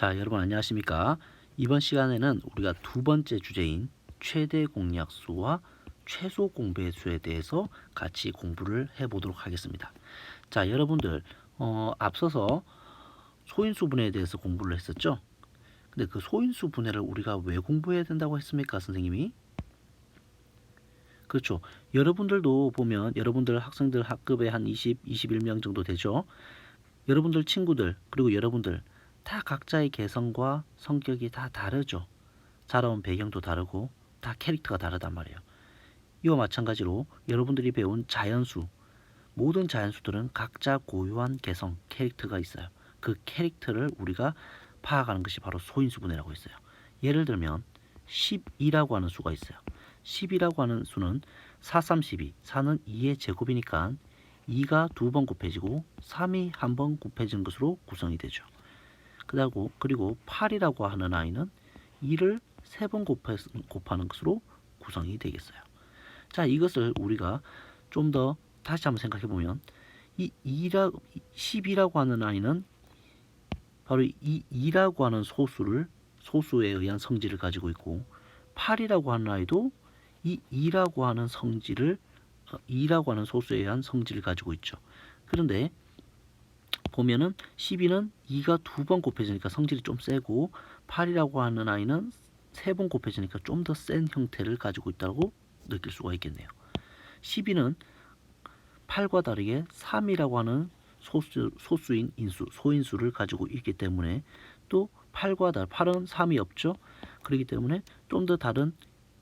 자, 여러분 안녕하십니까? 이번 시간에는 우리가 두 번째 주제인 최대 공약수와 최소 공배수에 대해서 같이 공부를 해 보도록 하겠습니다. 자, 여러분들 어, 앞서서 소인수 분해에 대해서 공부를 했었죠? 근데 그 소인수 분해를 우리가 왜 공부해야 된다고 했습니까, 선생님이? 그렇죠. 여러분들도 보면 여러분들 학생들 학급에 한 20, 21명 정도 되죠. 여러분들 친구들 그리고 여러분들 다 각자의 개성과 성격이 다 다르죠. 자라온 배경도 다르고 다 캐릭터가 다르단 말이에요. 이와 마찬가지로 여러분들이 배운 자연수 모든 자연수들은 각자 고유한 개성, 캐릭터가 있어요. 그 캐릭터를 우리가 파악하는 것이 바로 소인수분해라고 있어요. 예를 들면 12라고 하는 수가 있어요. 10이라고 하는 수는 4, 3, 12. 4는 2의 제곱이니까 2가 두 번 곱해지고 3이 한 번 곱해지는 것으로 구성이 되죠. 그리고 그리고 8이라고 하는 아이는 2를 세번 곱하는 것으로 구성이 되겠어요. 자, 이것을 우리가 좀 더 다시 한번 생각해 보면 이 2라 10이라고 하는 아이는 바로 이 2라고 하는 소수를 소수에 의한 성질을 가지고 있고 8이라고 하는 아이도 이 2라고 하는 성질을 2라고 하는 소수에 의한 성질을 가지고 있죠. 그런데 보면은 12는 2가 두 번 곱해지니까 성질이 좀 세고 8이라고 하는 아이는 세 번 곱해지니까 좀 더 센 형태를 가지고 있다고 느낄 수가 있겠네요. 12는 8과 다르게 3이라고 하는 소수, 소수인 인수, 소인수를 가지고 있기 때문에 또 8과 다르 8은 3이 없죠. 그렇기 때문에 좀 더 다른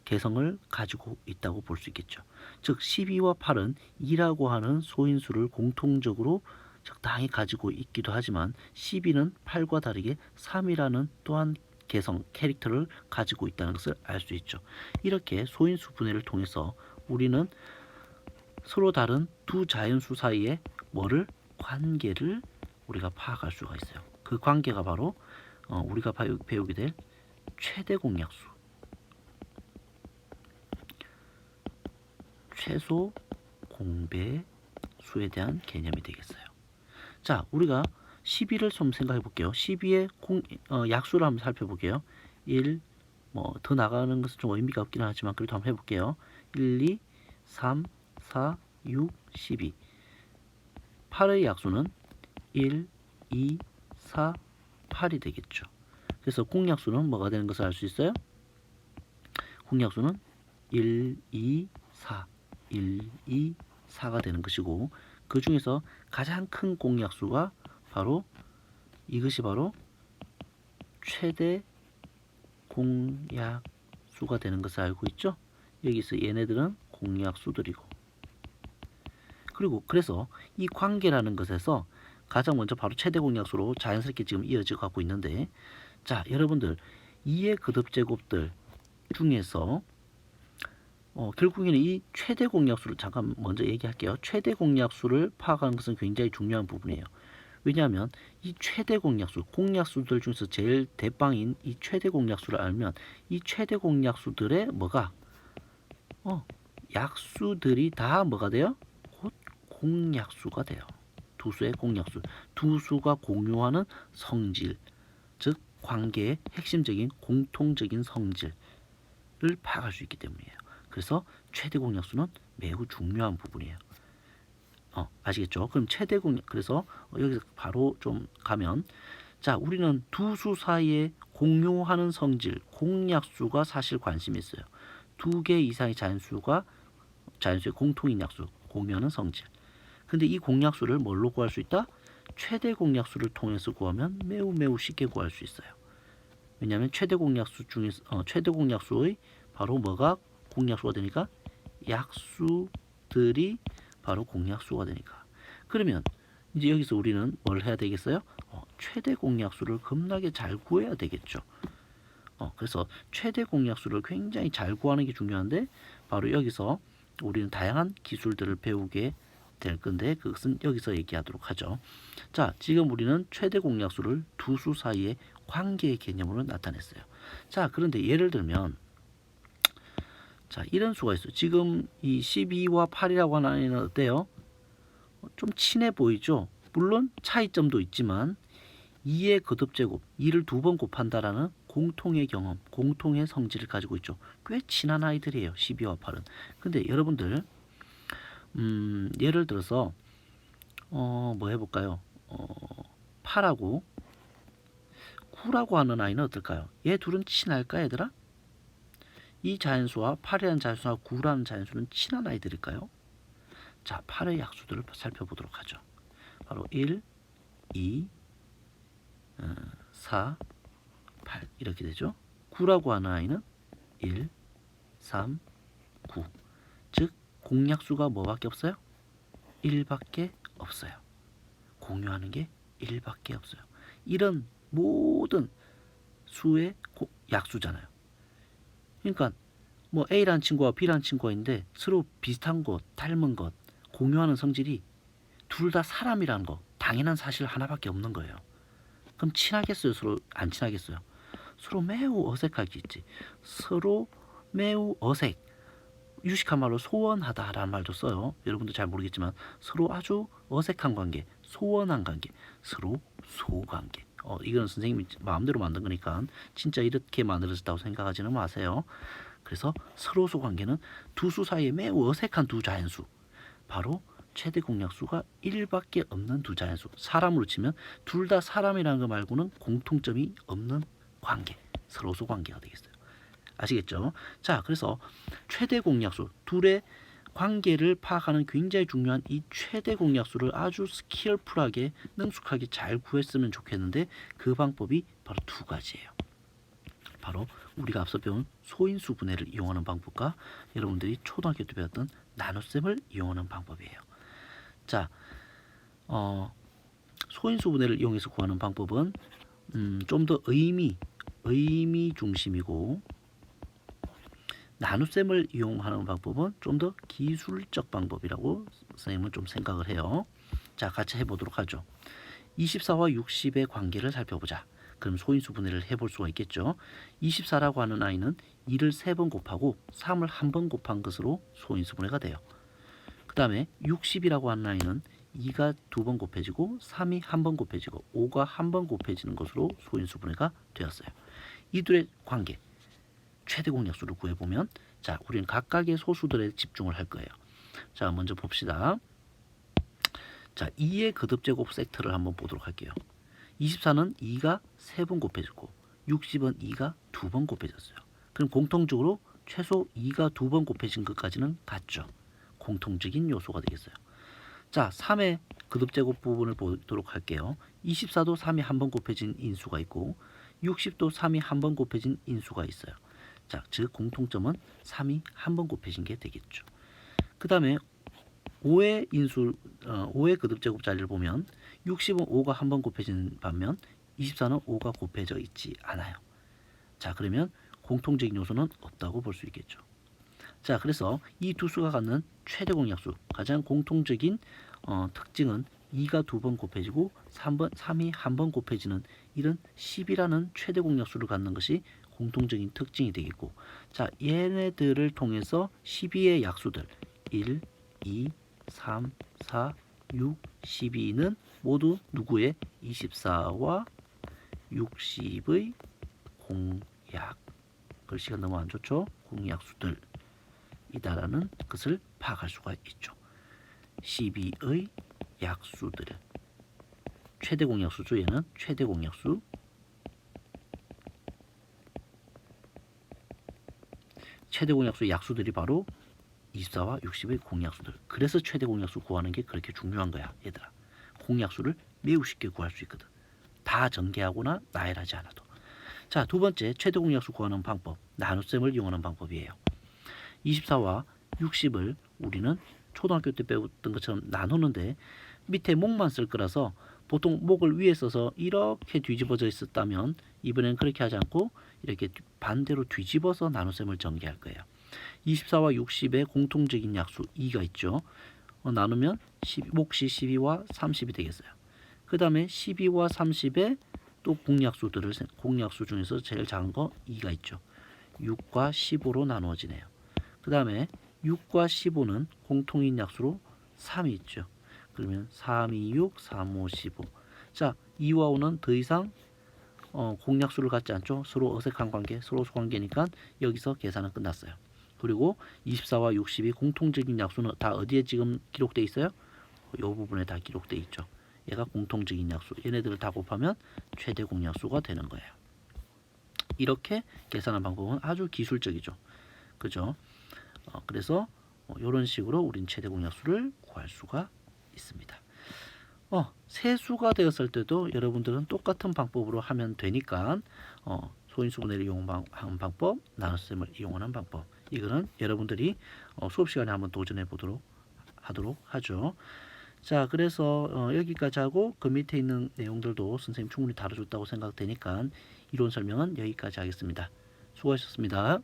개성을 가지고 있다고 볼 수 있겠죠. 즉 12와 8은 2라고 하는 소인수를 공통적으로 적당히 가지고 있기도 하지만 12는 8과 다르게 3이라는 또한 개성, 캐릭터를 가지고 있다는 것을 알 수 있죠. 이렇게 소인수 분해를 통해서 우리는 서로 다른 두 자연수 사이에 뭐를 관계를 우리가 파악할 수가 있어요. 그 관계가 바로 어, 우리가 배우게 될 최대 공약수, 최소 공배 수에 대한 개념이 되겠어요. 자, 우리가 12를 좀 생각해 볼게요. 12의 공, 어, 약수를 한번 살펴볼게요. 1, 뭐 더 나가는 것은 좀 의미가 없긴 하지만 그래도 한번 해볼게요. 1, 2, 3, 4, 6, 12. 8의 약수는 1, 2, 4, 8이 되겠죠. 그래서 공약수는 뭐가 되는 것을 알 수 있어요? 공약수는 1, 2, 4, 1, 2, 4가 되는 것이고 그 중에서 가장 큰 공약수가 바로 이것이 바로 최대 공약수가 되는 것을 알고 있죠. 여기서 얘네들은 공약수들이고 그리고 그래서 이 관계라는 것에서 가장 먼저 바로 최대 공약수로 자연스럽게 지금 이어져 가고 있는데 자 여러분들 2의 거듭 제곱들 중에서 어, 결국에는 이 최대 공약수를 잠깐 먼저 얘기할게요. 최대 공약수를 파악하는 것은 굉장히 중요한 부분이에요. 왜냐하면 이 최대 공약수, 공약수들 중에서 제일 대빵인 이 최대 공약수를 알면 이 최대 공약수들의 뭐가 어, 약수들이 다 뭐가 돼요? 곧 공약수가 돼요. 두 수의 공약수, 두 수가 공유하는 성질, 즉 관계의 핵심적인 공통적인 성질을 파악할 수 있기 때문이에요. 그래서 최대 공약수는 매우 중요한 부분이에요. 어, 아시겠죠? 그럼 최대 공약 그래서 여기서 바로 좀 가면 자, 우리는 두 수 사이에 공유하는 성질, 공약수가 사실 관심이 있어요. 두 개 이상의 자연수가 자연수의 공통인 약수, 공유하는 성질. 근데 이 공약수를 뭘로 구할 수 있다? 최대 공약수를 통해서 구하면 매우 매우 쉽게 구할 수 있어요. 왜냐하면 최대 공약수 중에서 어, 최대 공약수의 바로 뭐가 공약수가 되니까 약수들이 바로 공약수가 되니까 그러면 이제 여기서 우리는 뭘 해야 되겠어요? 어, 최대 공약수를 겁나게 잘 구해야 되겠죠. 어, 그래서 최대 공약수를 굉장히 잘 구하는 게 중요한데 바로 여기서 우리는 다양한 기술들을 배우게 될 건데 그것은 여기서 얘기하도록 하죠. 자, 지금 우리는 최대 공약수를 두 수 사이의 관계의 개념으로 나타냈어요. 자, 그런데 예를 들면 자, 이런 수가 있어요. 지금 이 12와 8이라고 하는 아이는 어때요? 좀 친해 보이죠? 물론 차이점도 있지만 2의 거듭제곱 2를 두 번 곱한다라는 공통의 경험, 공통의 성질을 가지고 있죠. 꽤 친한 아이들이에요. 12와 8은. 근데 여러분들 음, 예를 들어서 어, 뭐 해볼까요? 어, 8하고 9라고 하는 아이는 어떨까요? 얘 둘은 친할까 얘들아? 이 자연수와 8이라는 자연수와 9라는 자연수는 친한 아이들일까요? 자, 8의 약수들을 살펴보도록 하죠. 바로 1, 2, 어, 4, 8 이렇게 되죠. 9라고 하는 아이는 1, 3, 9. 즉 공약수가 뭐밖에 없어요? 1밖에 없어요. 공유하는 게 1밖에 없어요. 이런 모든 수의 고- 약수잖아요. 그러니까 뭐 A라는 친구와 B라는 친구가 있는데 서로 비슷한 것, 닮은 것, 공유하는 성질이 둘 다 사람이라는 거 당연한 사실 하나밖에 없는 거예요. 그럼 친하겠어요? 서로 안 친하겠어요? 서로 매우 어색하겠지. 서로 매우 어색. 유식한 말로 소원하다라는 말도 써요. 여러분도 잘 모르겠지만 서로 아주 어색한 관계, 소원한 관계, 서로 소관계. 어, 이건 선생님이 마음대로 만든 거니까 진짜 이렇게 만들어졌다고 생각하지는 마세요. 그래서 서로 소관계는 두 수 사이에 매우 어색한 두 자연수. 바로 최대 공약수가 1밖에 없는 두 자연수. 사람으로 치면 둘 다 사람이라는 거 말고는 공통점이 없는 관계. 서로 소관계가 되겠어요. 아시겠죠? 자, 그래서 최대 공약수 둘의 관계를 파악하는 굉장히 중요한 이 최대 공약수를 아주 스킬풀하게 능숙하게 잘 구했으면 좋겠는데 그 방법이 바로 두 가지예요. 바로 우리가 앞서 배운 소인수 분해를 이용하는 방법과 여러분들이 초등학교 때 배웠던 나눗셈을 이용하는 방법이에요. 자, 어, 소인수 분해를 이용해서 구하는 방법은 음, 좀 더 의미, 의미 중심이고 나눗셈을 이용하는 방법은 좀 더 기술적 방법이라고 선생님은 좀 생각을 해요. 자, 같이 해보도록 하죠. 24와 60의 관계를 살펴보자. 그럼 소인수 분해를 해볼 수가 있겠죠. 24라고 하는 아이는 2를 3번 곱하고 3을 한번 곱한 것으로 소인수 분해가 돼요. 그 다음에 60이라고 하는 아이는 2가 두번 곱해지고 3이 한번 곱해지고 5가 한번 곱해지는 것으로 소인수 분해가 되었어요. 이 둘의 관계 최대 공약수를 구해보면 자 우리는 각각의 소수들에 집중을 할 거예요. 자 먼저 봅시다. 자 2의 거듭제곱 섹터를 한번 보도록 할게요. 24는 2가 3번 곱해졌고 60은 2가 두번 곱해졌어요. 그럼 공통적으로 최소 2가 두번 곱해진 것까지는 같죠. 공통적인 요소가 되겠어요. 자 3의 거듭제곱 부분을 보도록 할게요. 24도 3이 한 번 곱해진 인수가 있고 60도 3이 한 번 곱해진 인수가 있어요. 자, 즉 공통점은 3이 한 번 곱해진 게 되겠죠. 그 다음에 5의 인수, 어, 5의 거듭제곱 자리를 보면 60은 5가 한 번 곱해진 반면 24는 5가 곱해져 있지 않아요. 자, 그러면 공통적인 요소는 없다고 볼 수 있겠죠. 자, 그래서 이 두 수가 갖는 최대 공약수 가장 공통적인 어, 특징은 2가 두 번 곱해지고 3번, 3이 한 번 곱해지는 이런 10이라는 최대 공약수를 갖는 것이 공통적인 특징이 되겠고 자 얘네들을 통해서 12의 약수들 1, 2, 3, 4, 6, 12는 모두 누구의 24와 60의 공약 글씨가 너무 안 좋죠? 공약수들. 이다라는 것을 파악할 수가 있죠. 12의 약수들 최대 공약수죠 얘는 최대 공약수 최대 공약수 약수들이 바로 24와 60의 공약수들. 그래서 최대 공약수 구하는 게 그렇게 중요한 거야, 얘들아. 공약수를 매우 쉽게 구할 수 있거든. 다 전개하거나 나열하지 않아도. 자, 두 번째 최대 공약수 구하는 방법. 나눗셈을 이용하는 방법이에요. 24와 60을 우리는 초등학교 때 배웠던 것처럼 나누는데 밑에 목만 쓸 거라서 보통 목을 위에 써서 이렇게 뒤집어져 있었다면 이번엔 그렇게 하지 않고 이렇게 반대로 뒤집어서 나눗셈을 전개할 거예요. 24와 60의 공통적인 약수 2가 있죠. 어, 나누면 10, 몫이 12와 30이 되겠어요. 그 다음에 12와 30의 또 공약수들을 생- 공약수 중에서 제일 작은 거 2가 있죠. 6과 15로 나누어지네요. 그 다음에 6과 15는 공통인 약수로 3이 있죠. 그러면 3, 2, 6, 3, 5, 15. 자, 2와 5는 더 이상 어, 공약수를 갖지 않죠. 서로 어색한 관계, 서로 관계니까 여기서 계산은 끝났어요. 그리고 24와 60이 공통적인 약수는 다 어디에 지금 기록돼 있어요? 이 부분에 다 기록돼 있죠. 얘가 공통적인 약수. 얘네들을 다 곱하면 최대 공약수가 되는 거예요. 이렇게 계산하는 방법은 아주 기술적이죠. 그죠? 어, 그래서 이런 식으로 우린 최대 공약수를 구할 수가 있습니다. 어, 세수가 되었을 때도 여러분들은 똑같은 방법으로 하면 되니까 어, 소인수분해를 이용하는 방법, 나눗셈을 이용하는 방법 이거는 여러분들이 어, 수업 시간에 한번 도전해 보도록 하도록 하죠. 자, 그래서 어, 여기까지 하고 그 밑에 있는 내용들도 선생님 충분히 다뤄줬다고 생각되니까 이론 설명은 여기까지 하겠습니다. 수고하셨습니다.